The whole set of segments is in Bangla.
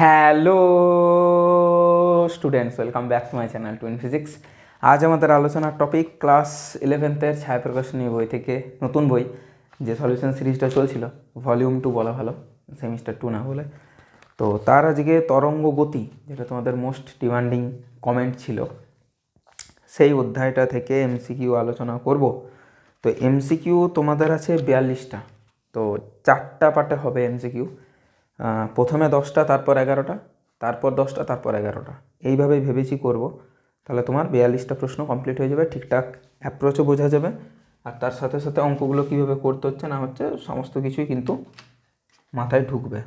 Hello students welcome back to my channel twin physics আজ আমাদের আলোচনার টপিক ক্লাস ইলেভেন্থের ছায়াপ্রকাশনী বই থেকে নতুন বই, যে সলিউশন সিরিজটা চলছিল ভলিউম টু বলা ভালো সেমিস্টার টু না বলে। তো তার আজকে তরঙ্গ গতি, যেটা তোমাদের মোস্ট ডিমান্ডিং কমেন্ট ছিল, সেই অধ্যায়টা থেকে এমসিকিউ আলোচনা করব। তো এমসিকিউ তোমাদের আছে বিয়াল্লিশটা, তো চারটা পার্টে হবে এমসিকিউ প্রথমে দশটা, তারপর এগারোটা, তারপর দশটা, তারপর এগারোটা। এইভাবেই ভেবেছি করব। তাহলে তোমার বিয়াল্লিশটা প্রশ্ন কমপ্লিট হয়ে যাবে, ঠিকঠাক অ্যাপ্রোচও বোঝা যাবে। আর তার সাথে সাথে অঙ্কগুলো কীভাবে করতে হচ্ছে না হচ্ছে, সমস্ত কিছুই কিন্তু মাথায় ঢুকবে।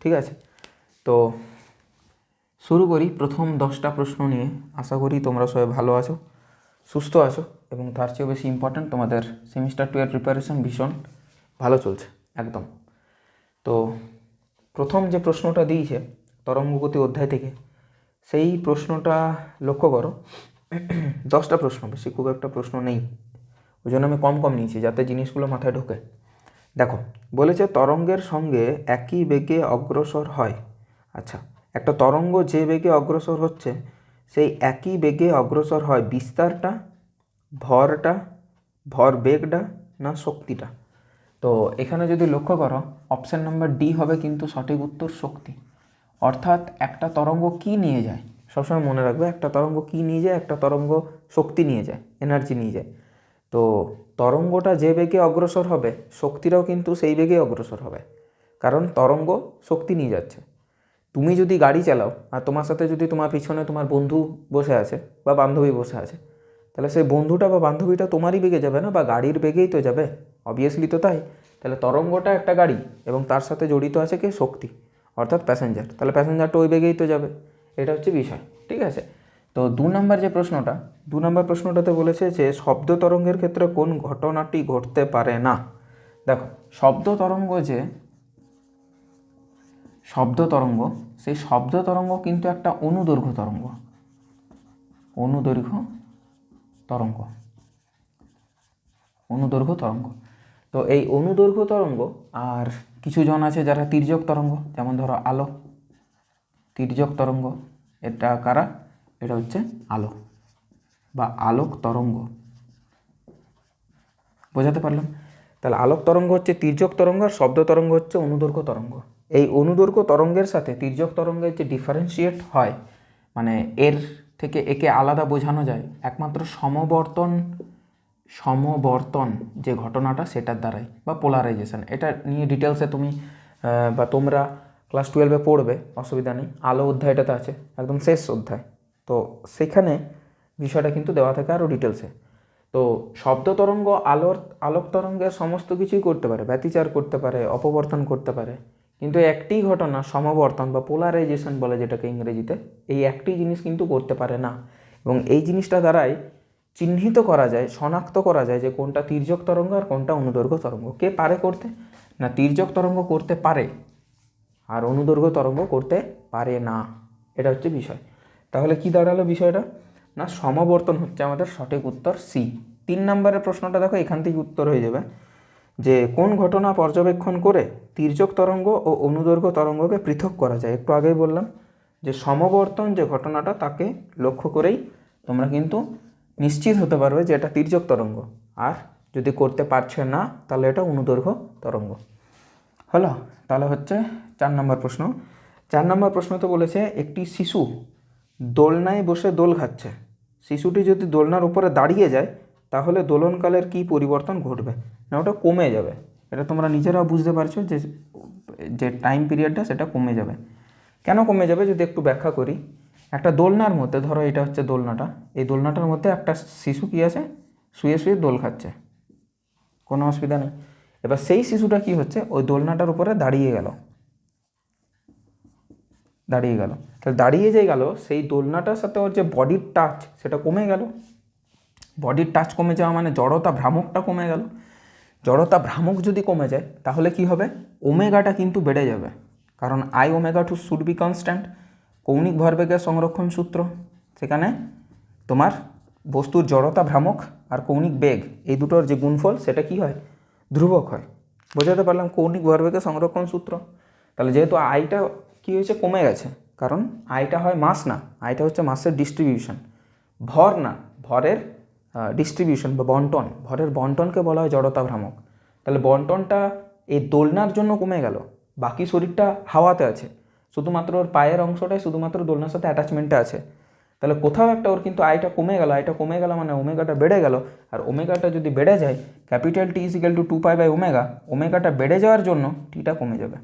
ঠিক আছে? তো শুরু করি প্রথম দশটা প্রশ্ন নিয়ে। আশা করি তোমরা সবাই ভালো আছো, সুস্থ আছো, এবং তার চেয়েও বেশি ইম্পর্ট্যান্ট তোমাদের সেমিস্টার টু এর প্রিপারেশন ভীষণ ভালো চলছে, একদম। তো প্রথম যে প্রশ্নটা দিয়েছে তরঙ্গগতি অধ্যায় থেকে, সেই প্রশ্নটা লক্ষ্য করো। দশটা প্রশ্ন, বেশি খুব একটা প্রশ্ন নেই। ওই জন্য আমি কম কম নিয়েছি, যাতে জিনিসগুলো মাথায় ঢোকে। দেখো, বলেছে তরঙ্গের সঙ্গে একই বেগে অগ্রসর হয়। আচ্ছা একটা তরঙ্গ যে বেগে অগ্রসর হচ্ছে, সেই একই বেগে অগ্রসর হয় বিস্তারটা, ভরটা ভর বেগটা না শক্তিটা? তো এখানে যদি লক্ষ্য করো অপশান নাম্বার ডি হবে কিন্তু সঠিক উত্তর শক্তি। অর্থাৎ একটা তরঙ্গ কি নিয়ে যায়? সবসময় মনে রাখবে, একটা তরঙ্গ কি নিয়ে যায়? একটা তরঙ্গ শক্তি নিয়ে যায় এনার্জি নিয়ে যায়। তো তরঙ্গটা যে বেগে অগ্রসর হবে, শক্তিটাও কিন্তু সেই বেগে অগ্রসর হবে। কারণ তরঙ্গ শক্তি নিয়ে যাচ্ছে। তুমি যদি গাড়ি চালাও, আর তোমার সাথে যদি তোমার পিছনে তোমার বন্ধু বসে আছে বা বান্ধবী বসে আছে, তাহলে সেই বন্ধুটা বা বান্ধবীটা তোমারই বেগে যাবে না, বা গাড়ির বেগেই তো যাবে? অবভিয়াসলি তো তাই। তাহলে তরঙ্গটা একটা গাড়ি এবং তার সাথে জড়িত আছে কি? শক্তি, অর্থাৎ প্যাসেঞ্জার তাহলে প্যাসেঞ্জারটা ওই বেগেই তো যাবে। এটা হচ্ছে বিষয়, ঠিক আছে? তো দু নম্বর যে প্রশ্নটা, দু নম্বর প্রশ্নটাতে বলেছে যে শব্দ তরঙ্গের ক্ষেত্রে কোন ঘটনাটি ঘটতে পারে না? দেখো, শব্দ তরঙ্গ যে, শব্দ তরঙ্গ, সেই শব্দ তরঙ্গ কিন্তু একটা অনুদৈর্ঘ্য তরঙ্গ। অনুদৈর্ঘ্য তরঙ্গ। অনুদৈর্ঘ্য তরঙ্গ। তো এই অনুদৈর্ঘ্য তরঙ্গ আর কিছু জন আছে যারা তির্যক তরঙ্গ, যেমন ধরো আলো। তির্যক তরঙ্গ, এটা কারা? এটা হচ্ছে আলো বা আলোক তরঙ্গ। বোঝাতে পারলাম? তাহলে আলোক তরঙ্গ হচ্ছে তির্যক তরঙ্গ আর শব্দ তরঙ্গ হচ্ছে অনুদৈর্ঘ্য তরঙ্গ। এই অনুদৈর্ঘ্য তরঙ্গের সাথে তির্যক তরঙ্গের যে ডিফারেন্সিয়েট হয় মানে এর থেকে একে আলাদা বোঝানো যায়, একমাত্র সমবর্তন সমবর্তন যে ঘটনাটা সেটার দ্বারাই বা পোলারাইজেশন এটা নিয়ে ডিটেলসে তুমি বা তোমরা ক্লাস টুয়েলভে পড়বে, অসুবিধা নেই। আলো অধ্যায়টাতে আছে, একদম শেষ অধ্যায়। তো সেখানে বিষয়টা কিন্তু দেওয়া থাকে আরও ডিটেলসে তো শব্দ তরঙ্গ, আলোর, আলোক তরঙ্গের সমস্ত কিছুই করতে পারে, ব্যতিচার করতে পারে, অপবর্তন করতে পারে। কিন্তু একটি ঘটনা, সমবর্তন বা পোলারাইজেশন বলে যেটাকে ইংরেজিতে, এই একটি জিনিস কিন্তু করতে পারে না। এবং এই জিনিসটা দ্বারাই চিহ্নিত করা যায়, শনাক্ত করা যায় যে কোনটা তির্যক তরঙ্গ আর কোনটা অনুদৈর্ঘ্য তরঙ্গ। কে পারে করতে? না, তির্যক তরঙ্গ করতে পারে আর অনুদৈর্ঘ্য তরঙ্গ করতে পারে না। এটা হচ্ছে বিষয়। তাহলে কি দাঁড়াল বিষয়টা? না, সমাবর্তন হচ্ছে আমাদের সঠিক উত্তর সি তিন নম্বরের প্রশ্নটা দেখো, এখান থেকে উত্তর হয়ে যাবে। যে কোন ঘটনা পর্যবেক্ষণ করে তির্যক তরঙ্গ ও অনুদৈর্ঘ্য তরঙ্গকে পৃথক করা যায়? একটু আগেই বললাম যে সমবর্তন যে ঘটনাটা, তাকে লক্ষ্য করেই তোমরা কিন্তু নিশ্চিত হতে পারবে যে এটা তির্যক তরঙ্গ। আর যদি করতে পারছে না, তাহলে এটা অনুদৈর্ঘ্য তরঙ্গ। হলো? তাহলে হচ্ছে চার নম্বর প্রশ্ন। চার নম্বর প্রশ্ন তো বলেছে, একটি শিশু দোলনায় বসে দোল খাচ্ছে। শিশুটি যদি দোলনার উপরে দাঁড়িয়ে যায়, তাহলে দোলনকালের কি পরিবর্তন ঘটবে? না, ওটা কমে যাবে। এটা তোমরা নিজেরাও বুঝতে পারছ যে যে টাইম পিরিয়ডটা সেটা কমে যাবে। কেন কমে যাবে? যদি একটু ব্যাখ্যা করি। একটা দোলনার মধ্যে, ধরো এটা হচ্ছে দোলনাটা, এই দোলনাটার মধ্যে একটা শিশু কি আছে? শুয়ে শুয়ে দোল খাচ্ছে। কোনো অসুবিধা নেই। এবার সেই শিশুটা কি হচ্ছে? ওই দোলনাটার উপরে দাঁড়িয়ে গেল। দাঁড়িয়ে গেল। তাহলে দাঁড়িয়ে যে গেল, সেই দোলনাটার সাথে ওর যে বডির টাচ সেটা কমে গেল। বডির টাচ কমে যাওয়া মানে জড়তা ভ্রামকটা কমে গেল। জড়তা ভ্রামক যদি কমে যায়, তাহলে কি হবে? ওমেগাটা কিন্তু বেড়ে যাবে। কারণ I omega two should be constant কৌণিক ভরবেগের সংরক্ষণ সূত্র। সেখানে তোমার বস্তুর জড়তা ভ্রামক আর কৌণিক বেগ, এই দুটোর যে গুণফল, সেটা কি হয়? ধ্রুবক হয়। বোঝাতে পারলাম কৌণিক ভরবেগের সংরক্ষণ সূত্র। তাহলে যেহেতু আইটা কী হয়েছে? কমে গেছে। কারণ আইটা হয় মাস না। আইটা হচ্ছে মাসের ডিস্ট্রিবিউশন ভর না। ভরের ডিস্ট্রিবিউশন বা বন্টন। ভরের বন্টনকে বলা হয় জড়তা ভ্রামক। তাহলে বন্টনটা এই দোলনার জন্য কমে গেল। বাকি শরীরটা হাওয়াতে আছে। শুধুমাত্র ওর পায়ের অংশটাই শুধুমাত্র দোলনার সাথে অ্যাটাচমেন্টে আছে। তাহলে কোথাও একটা ওর কিন্তু আইটা কমে গেল আইটা কমে গেল মানে ওমেগাটা বেড়ে গেল। আর ওমেগাটা যদি বেড়ে যায়, capital T equal to two pi by omega, ওমেগাটা বেড়ে যাওয়ার জন্য টিটা কমে যাবে।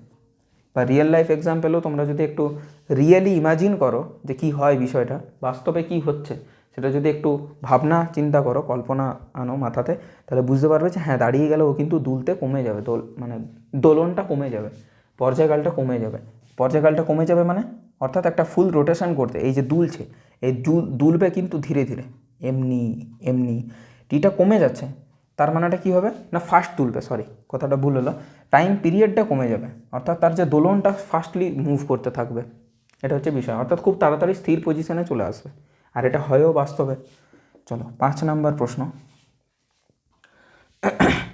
বা রিয়েল লাইফ এক্সাম্পলও তোমরা যদি একটু রিয়েলি ইমাজিন করো যে কি হয় বিষয়টা, বাস্তবে কি হচ্ছে, সেটা যদি একটু ভাবনা চিন্তা করো, কল্পনা আনো মাথাতে, তাহলে বুঝতে পারবে যে হ্যাঁ দাঁড়িয়ে গেলে ও কিন্তু দুলতে কমে যাবে, দোল মানে দোলনটা কমে যাবে, পর্যায়কালটা কমে যাবে। পর্যায়কালটা কমে যাবে মানে? অর্থাৎ একটা ফুল রোটেশন করতে, এই যে দুলছে, এই দুল দুলবে কিন্তু ধীরে ধীরে। এমনি এমনি। টিটা কমে যাচ্ছে, তার মানেটা কী হবে? না ফাস্ট তুলবে সরি কথাটা ভুল হলো। টাইম পিরিয়ডটা কমে যাবে, অর্থাৎ তার যে দোলনটা ফাস্টলি মুভ করতে থাকবে, এটা হচ্ছে বিষয়। অর্থাৎ খুব তাড়াতাড়ি স্থির পজিশনে চলে আসবে। আর এটা হয়েও বাস্তবে। চলো, পাঁচ নাম্বার প্রশ্ন।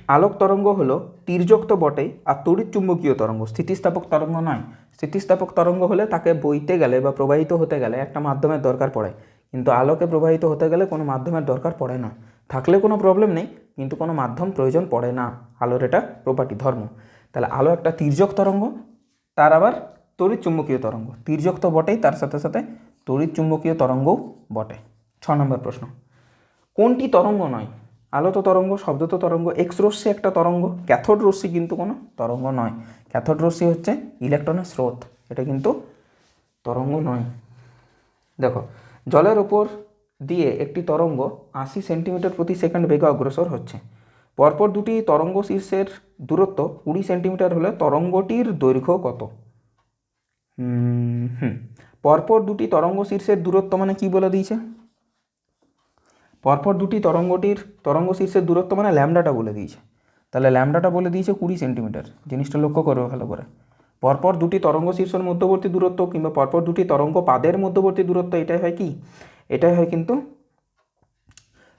আলোক তরঙ্গ হলো তির্যক তো বটেই আর তড়িৎ চুম্বকীয় তরঙ্গ। স্থিতিস্থাপক তরঙ্গ নয়। স্থিতিস্থাপক তরঙ্গ হলে তাকে বইতে গেলে বা প্রবাহিত হতে গেলে একটা মাধ্যমের দরকার পড়ে। কিন্তু আলোকে প্রবাহিত হতে গেলে কোনো মাধ্যমের দরকার পড়ে না থাকলে কোনো প্রবলেম নেই, কিন্তু কোনো মাধ্যম প্রয়োজন পড়ে না। আলোর এটা প্রপার্টি ধর্ম। তাহলে আলো একটা তির্যক তরঙ্গ, তার আবার তড়িৎ চুম্বকীয় তরঙ্গ। তির্যক তো বটেই, তার সাথে সাথে তড়িৎ চুম্বকীয় তরঙ্গও বটে। ছ নম্বর প্রশ্ন। কোনটি তরঙ্গ নয়? আলো তো তরঙ্গ শব্দ তো তরঙ্গ এক্স রশ্মি একটা তরঙ্গ ক্যাথোড রশ্মি কিন্তু কোনো তরঙ্গ নয়। ক্যাথোড রশ্মি হচ্ছে ইলেকট্রনের স্রোত, এটা কিন্তু তরঙ্গ নয়। দেখো, জলের ওপর দিয়ে একটি তরঙ্গ আশি সেন্টিমিটার প্রতি সেকেন্ড বেগে অগ্রসর হচ্ছে। পরপর দুটি তরঙ্গ শীর্ষের দূরত্ব কুড়ি সেন্টিমিটার হলে তরঙ্গটির দৈর্ঘ্য কত? পরপর দুটি তরঙ্গ শীর্ষের দূরত্ব মানে কি বলে দিয়েছে? পরপর দুটি তরঙ্গটির তরঙ্গ শীর্ষের দূরত্ব মানে ল্যামডাটা বলে দিয়েছে। তাহলে ল্যামডাটা বলে দিয়েছে কুড়ি সেন্টিমিটার, জিনিসটা লক্ষ্য করবে ভালো করে। পরপর দুটি তরঙ্গ শীর্ষের মধ্যবর্তী দূরত্ব কিংবা পরপর দুটি তরঙ্গ পাদের মধ্যবর্তী দূরত্ব, এটাই হয় কি? এটাই হয় কিন্তু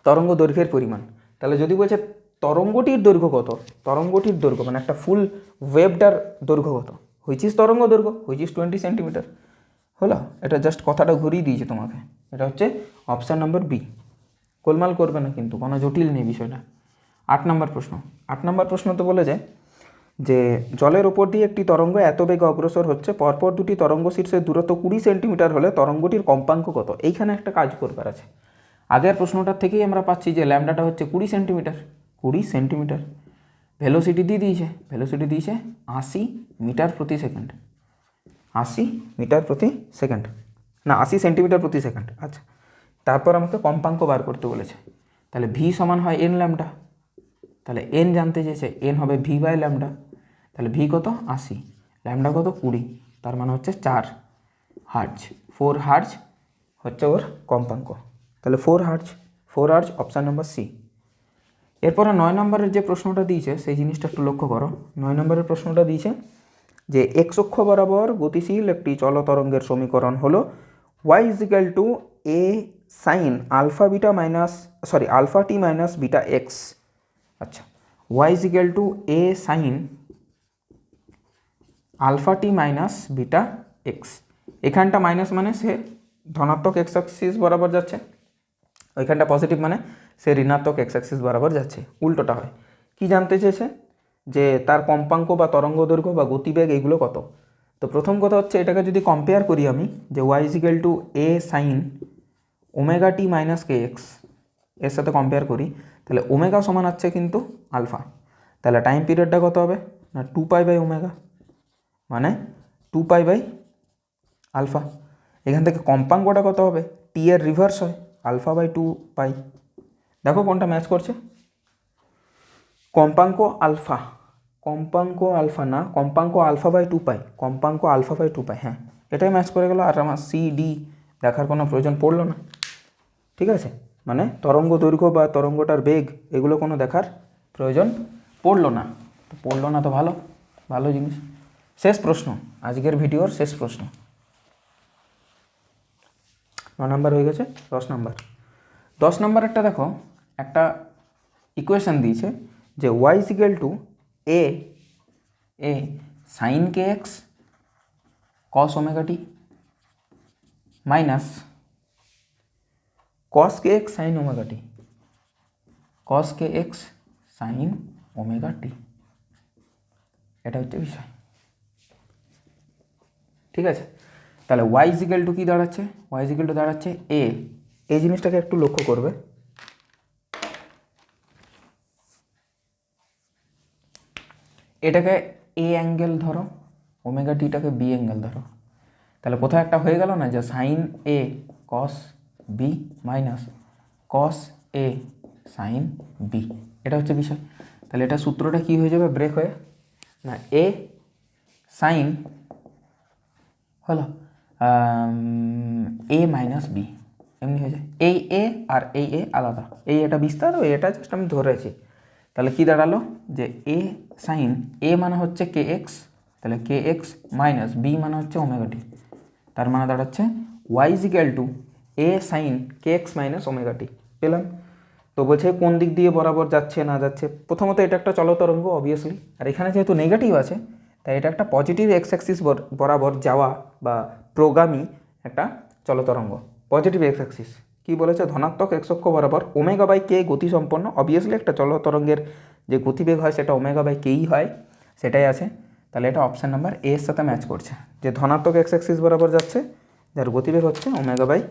তরঙ্গ দৈর্ঘ্যের পরিমাণ। তাহলে যদি বলছে তরঙ্গটির দৈর্ঘ্য কত? তরঙ্গটির দৈর্ঘ্য মানে একটা ফুল ওয়েবটার দৈর্ঘ্য কত? হুইচ ইজ তরঙ্গ দৈর্ঘ্য হুইচ ইজ টোয়েন্টি সেন্টিমিটার হলো? এটা জাস্ট কথাটা ঘুরিয়ে দিয়েছে তোমাকে। এটা হচ্ছে অপশান নম্বর বি গোলমাল করবে না কিন্তু, কোনো জটিল নেই বিষয়টা। আট নম্বর প্রশ্ন। আট নম্বর প্রশ্ন তো বলে যায় যে, জলের উপর দিয়ে একটি তরঙ্গ এত বেগে অগ্রসর হচ্ছে, পরপর দুটি তরঙ্গ শীর্ষের দূরত্ব কুড়ি সেন্টিমিটার হলে তরঙ্গটির কম্পাঙ্ক কত? এইখানে একটা কাজ করবার আছে। আগের প্রশ্নটার থেকেই আমরা পাচ্ছি যে, ল্যামডাটা হচ্ছে কুড়ি সেন্টিমিটার। কুড়ি সেন্টিমিটার। ভেলোসিটি দিয়ে দিয়েছে। ভেলোসিটি দিয়েছে আশি মিটার প্রতি সেকেন্ড। আশি মিটার প্রতি সেকেন্ড। না, আশি সেন্টিমিটার প্রতি সেকেন্ড। আচ্ছা। তারপর আমাকে কম্পাঙ্ক বার করতে বলেছে। তাহলে ভি সমান হয় এন ল্যামডা তাহলে এন জানতে চেয়েছে এন হবে ভি বাই ল্যামডা তাহলে ভি কত? আশি। ল্যামডা কত? কুড়ি। তার মানে হচ্ছে চার হার্জ ফোর হার্জ হচ্ছে ওর কম্পাঙ্ক। তাহলে four hertz four hertz option number C এরপরে নয় নম্বরের যে প্রশ্নটা দিয়েছে, সেই জিনিসটা একটু লক্ষ্য করো। নয় নম্বরের প্রশ্নটা দিয়েছে যে এক্স অক্ষ বরাবর গতিশীল একটি চলতরঙ্গের সমীকরণ হলো y equal to a sine alpha beta minus, sorry, alpha t minus beta x. আচ্ছা y equal to a sine alpha t minus beta x. এখানটা মাইনাস মানে সে ধনাত্মক এক্স অ্যাক্সিস বরাবর যাচ্ছে, ওইখানটা পজিটিভ মানে সে ঋণাত্মক এক্স অ্যাক্সিস বরাবর যাচ্ছে, উল্টোটা হয়। কি জানতে চেয়েছে? যে তার কম্পাঙ্ক বা তরঙ্গ দৈর্ঘ্য বা গতিবেগ এগুলো কত? তো প্রথম কথা হচ্ছে এটাকে যদি কম্পেয়ার করি আমি, যে y equal to a sine omega t minus k এক্সের সাথে কম্পেয়ার করি, তাহলে ওমেগা সমান হচ্ছে কিন্তু আলফা তাহলে টাইম পিরিয়ডটা কত হবে? না টু পাই বাই ওমেগা। মানে টু পাই বাই আলফা এখান থেকে কম্পাঙ্কটা কত হবে? টি এর রিভার্স হয় আলফা বাই টু পাই দেখো কোনটা ম্যাচ করছে? কম্পাঙ্ক আলফা কম্পাঙ্ক আলফা না কম্পাঙ্ক আলফা বাই টু পাই কম্পাঙ্ক আলফা বাই টু পাই হ্যাঁ। এটাই ম্যাচ করে গেল আর আমার সি ডি দেখার কোনো প্রয়োজন পড়ল না। ঠিক আছে? মানে তরঙ্গ দৈর্ঘ্য বা তরঙ্গটার বেগ, এগুলো কোনো দেখার প্রয়োজন পড়ল না। তো পড়ল না তো ভালো ভালো জিনিস। শেষ প্রশ্ন, আজকের ভিডিওর শেষ প্রশ্ন। ন নাম্বার হয়ে গেছে, দশ নাম্বার। দশ নাম্বারেরটা দেখো, একটা ইকুয়েশান দিয়েছে যে y equal to a a sine k x cos omega t minus cos k x sine omega t cos k x sine omega t এটা হচ্ছে বিষয়। ঠিক আছে? তাহলে ওয়াই ইজিক্যাল টু কী দাঁড়াচ্ছে? ওয়াই ইজিক্যাল টু দাঁড়াচ্ছে এ এই জিনিসটাকে একটু লক্ষ্য করবে। এটাকে এ অ্যাঙ্গেল ধরো ওমেগা টিটাকে বি অ্যাঙ্গেল ধরো। তাহলে কোথাও একটা হয়ে গেল না যে sine A cos B minus cos A sine B এটা হচ্ছে বিষয়। তাহলে এটা সূত্রটা কি হয়ে যাবে? ব্রেক হয়ে। না এ সাইন হলো এ মাইনাস বি এমনি হয়ে যায়। এই এ আর এই এ আলাদা। এই এটা বিস্তার ও এটা জাস্ট আমি ধরেছি। তাহলে কি দাঁড়াল? যে এ সাইন এ মানে হচ্ছে কে এক্স তাহলে কে এক্স মাইনাস বি মানে হচ্ছে ওমেগা টি তার মানে দাঁড়াচ্ছে y equal to a sine k x minus omega t পেলাম। তো বলছে কোন দিক দিয়ে বরাবর যাচ্ছে, না যাচ্ছে? প্রথমত এটা একটা চলতরঙ্গ অবভিয়াসলি আর এখানে যেহেতু নেগেটিভ আছে, তাই এটা একটা পজিটিভ এক্স অ্যাক্সিস বরাবর যাওয়া বা প্রোগামী একটা চলতরঙ্গ। পজিটিভ এক্স অ্যাক্সিস কী বলেছে? ধনাত্মক এক্স বরাবর ওমেগা বাই কে গতি সম্পন্ন অবভিয়াসলি একটা চলতরঙ্গের যে গতিবেগ হয়, সেটা ওমেগা বাই কেই হয়, সেটাই আছে। তাহলে এটা অপশান নাম্বার এর সাথে ম্যাচ করছে। যে ধনাত্মক এক্স অ্যাক্সিস বরাবর যাচ্ছে, যার গতিবেগ হচ্ছে ওমেগা বাই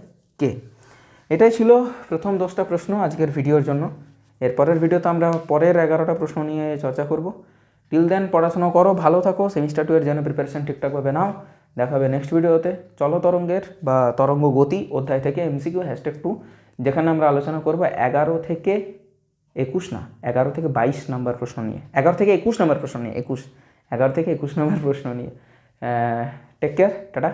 কে? এটাই ছিল প্রথম দশটা প্রশ্ন আজকের ভিডিওর জন্য। এরপরের ভিডিওতে আমরা পরের এগারোটা প্রশ্ন নিয়ে চর্চা করব। টিল দেন পড়াশোনা করো, ভালো থাকো সেমিস্টার টু এর জন্য প্রিপারেশন ঠিকঠাকভাবে নাও। দেখা হবে নেক্সট ভিডিওতে। চলো তরঙ্গের বা তরঙ্গ গতি অধ্যায় থেকে এমসিকিউ হ্যাশট্যাগ টু যেখানে আমরা আলোচনা করব এগারো থেকে একুশ না, এগারো থেকে বাইশ নাম্বার প্রশ্ন নিয়ে। এগারো থেকে একুশ নাম্বার প্রশ্ন নিয়ে, একুশ। এগারো থেকে একুশ নাম্বার প্রশ্ন নিয়ে। Take care tata.